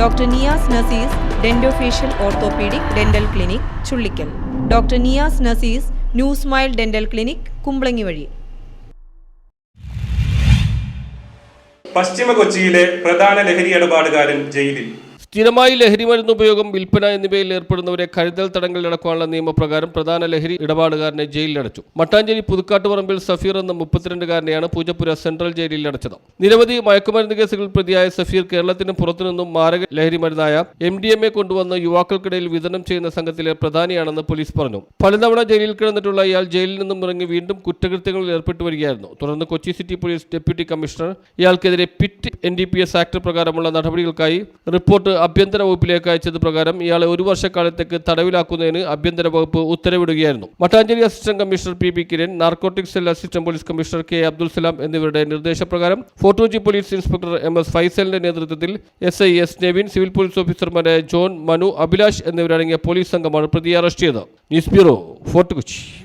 Doctor Niyas Nasees dentofacial orthopaedic dental clinic Chullickal. Doctor Niyas Nasees new smile dental clinic Kumbalangi വഴി. പശ്ചിമ കൊച്ചിയിലെ പ്രധാന ലഹരി ഇടപാടുകാരൻ ജയിലിൽ. സ്ഥിരമായി ലഹരി മരുന്ന് ഉപയോഗം വിൽപ്പന എന്നിവയിൽ ഏർപ്പെടുന്നവരെ കരുതൽ തടങ്കലിലടക്കാനുള്ള നിയമപ്രകാരം പ്രധാന ലഹരി ഇടപാടുകാരനെ ജയിലിലടച്ചു മട്ടാഞ്ചേരി പുതുക്കാട്ടുപറമ്പിൽ സഫീർ എന്ന മുപ്പത്തിരണ്ടുകാരനെയാണ് പൂജപ്പുര സെൻട്രൽ ജയിലിൽ അടച്ചത്. നിരവധി മയക്കുമരുന്ന് കേസുകളിൽ പ്രതിയായ സഫീർ കേരളത്തിന് പുറത്തുനിന്നും മാരക ലഹരി മരുന്നായ എം ഡി എം എ കൊണ്ടുവന്ന് യുവാക്കൾക്കിടയിൽ വിതരണം ചെയ്യുന്ന സംഘത്തിലെ പ്രധാനിയാണെന്ന് പോലീസ് പറഞ്ഞു. പലതവണ ജയിലിൽ കിടന്നിട്ടുള്ള ഇയാൾ ജയിലിൽ നിന്നും ഇറങ്ങി വീണ്ടും കുറ്റകൃത്യങ്ങളിൽ ഏർപ്പെട്ടു വരികയായിരുന്നു. തുടർന്ന് Kochi city police deputy commissioner ഇയാൾക്കെതിരെ PIT N D P S act പ്രകാരമുള്ള നടപടികൾക്കായി റിപ്പോർട്ട് ആഭ്യന്തര വകുപ്പിലേക്ക് അയച്ചത് പ്രകാരം ഇയാളെ ഒരു വർഷക്കാലത്തേക്ക് തടവിലാക്കുന്നതിന് ആഭ്യന്തര വകുപ്പ് ഉത്തരവിടുകയായിരുന്നു. Mattancherry assistant commissioner P P Kiran narcotics cell assistant police commissioner K Abdul Salam എന്നിവരുടെ നിർദ്ദേശപ്രകാരം ഫോർട്ടോജി പോലീസ് ഇൻസ്പെക്ടർ എം എസ് ഫൈസലിന്റെ നേതൃത്വത്തിൽ S I S Nevin civil police ഓഫീസർമാരായ ജോൺ മനു അഭിലാഷ് എന്നിവരടങ്ങിയ പോലീസ് സംഘമാണ് പ്രതിയെ അറസ്റ്റ് ചെയ്തത്. News bureau fort Kochi.